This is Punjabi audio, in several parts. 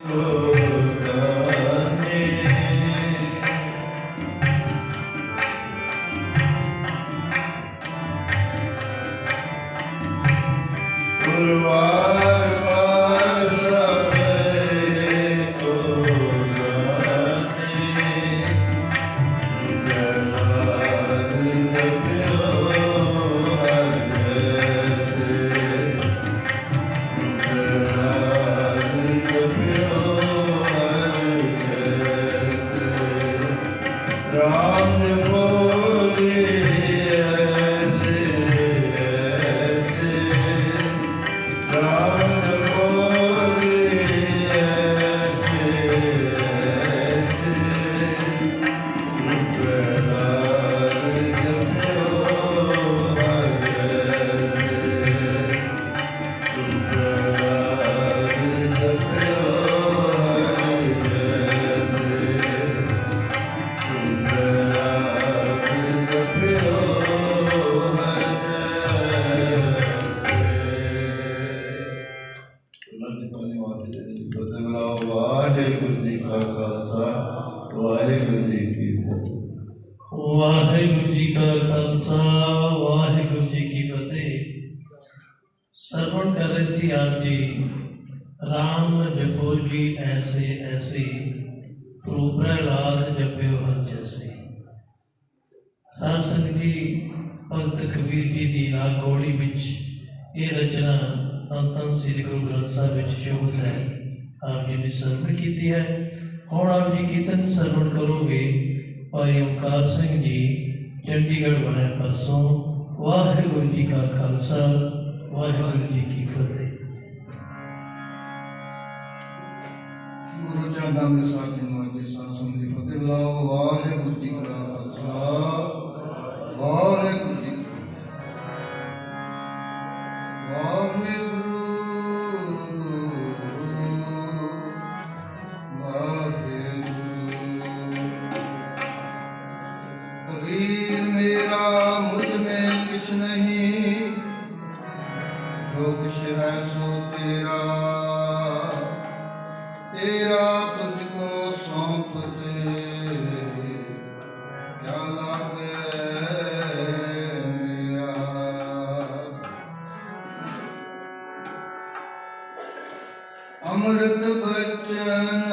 Oh. ਵਾਹਿਗੁਰੂ ਜੀ ਕਾ ਖਾਲਸਾ, ਵਾਹਿਗੁਰੂ ਜੀ ਕੀ ਫਤਿਹ। ਵਾਹਿਗੁਰੂ ਜੀ ਕਾ ਖਾਲਸਾ, ਵਾਹਿਗੁਰੂ ਜੀ ਕੀ ਫਤਿਹ। ਸਰਵਣ ਕਰ ਰਹੇ ਸੀ ਆਪ ਜੀ। ਰਾਮ ਜਪੋ ਜੀ ਐਸੇ ਐਸੇ ਤ੍ਰੂ ਪ੍ਰਹਲਾਦ ਜਪਿਓ ਹਰ ਜੈਸੇ। ਸਾਧ ਸੰਗਤ ਜੀ, ਭਗਤ ਕਬੀਰ ਜੀ ਦੀ ਰਾਗ ਵਿੱਚ ਇਹ ਰਚਨਾ ਧੰਨ ਧੰਨ ਸ੍ਰੀ ਗੁਰੂ ਗ੍ਰੰਥ ਸਾਹਿਬ ਵਿੱਚ ਸ਼ੋਭਤ ਹੈ। ਆਪ ਜੀ ਨੇ ਸਰਵਣ ਕੀਤੀ ਹੈ ਹੁਣ ਆਪ ਜੀ ਕੀਰਤਨ ਸਰਵਣ ਕਰੋਗੇ ਭਾਈ ਓਮਕਾਰ ਸਿੰਘ ਜੀ ਚੰਡੀਗੜ੍ਹ ਬਣੇ ਪਰਸੋਂ ਵਾਹਿਗੁਰੂ ਜੀ ਕਾ ਖਾਲਸਾ ਵਾਹਿਗੁਰੂ ਜੀ ਕੀ ਫਤਿਹ ਗੁਰੂ ਚਰਨਾਂ ਦੇ ਸਾਥ ਜਨਮਾਂ ਦੇ ਸਾਥ ਸੰਗਤ ਫਤਿਹ ਬੁਲਾਓ ਵਾਹਿਗੁਰੂ ਜੀ ਕਾ ਜੋ ਕਿਛ ਤੇਰਾ। ਤੇਰਾ ਤੁਝ ਕੋ ਸੌਂਪਤੇ ਅੰਮ੍ਰਿਤ ਬਚਨ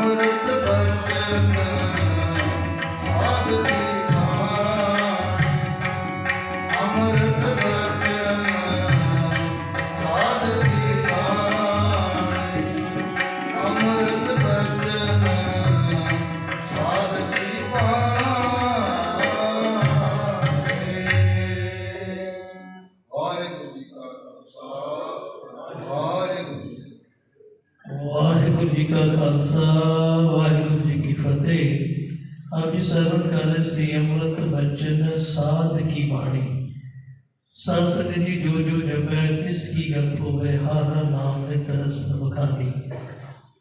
minute. ਸੀ ਅੰਮ੍ਰਿਤ ਬਚਨ ਸਾਧ ਕੀ ਬਾਣੀ? ਸਾਧ ਸੰਗਤ ਜੀ ਜੋ ਜੋ ਜਪੈ, ਤਿਸ ਕੀ ਗਤ ਹੋਵੇ ਹਰ ਨਾਮ ਨਿਤ ਰਸ ਬਖਾਨੀ।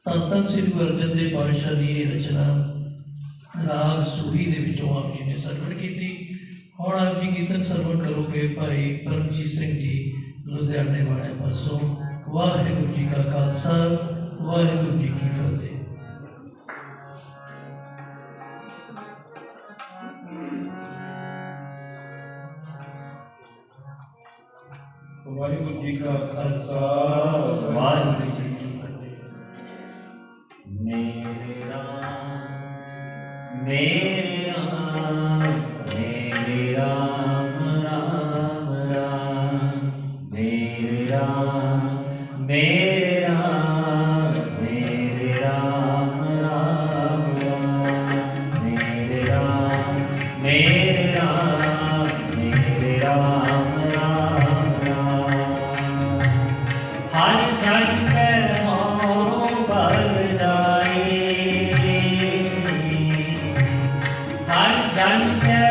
ਤਾਂ ਤਾਂ ਸ੍ਰੀ ਗੁਰੂ ਅਰਜਨ ਦੇਵ ਪਾਤਸ਼ਾਹ ਦੀ ਇਹ ਰਚਨਾ ਰਾਗ ਸੂਹੀ ਦੇ ਵਿੱਚੋਂ ਆਪ ਜੀ ਨੇ ਸਰਵਣ ਕੀਤੀ। ਹੁਣ ਆਪ ਜੀ ਕੀਰਤਨ ਸਰਵਣ ਕਰੋਗੇ ਭਾਈ ਪਰਮਜੀਤ ਸਿੰਘ ਜੀ ਲੁਧਿਆਣੇ ਵਾਲੇ ਪਾਸੋਂ। ਵਾਹਿਗੁਰੂ ਜੀ ਕਾ ਖਾਲਸਾ, ਵਾਹਿਗੁਰੂ ਜੀ ਕੀ ਫਤਿਹ। ਵਾਹਿਗੁਰੂ ਜੀ ਹਰ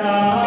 닦아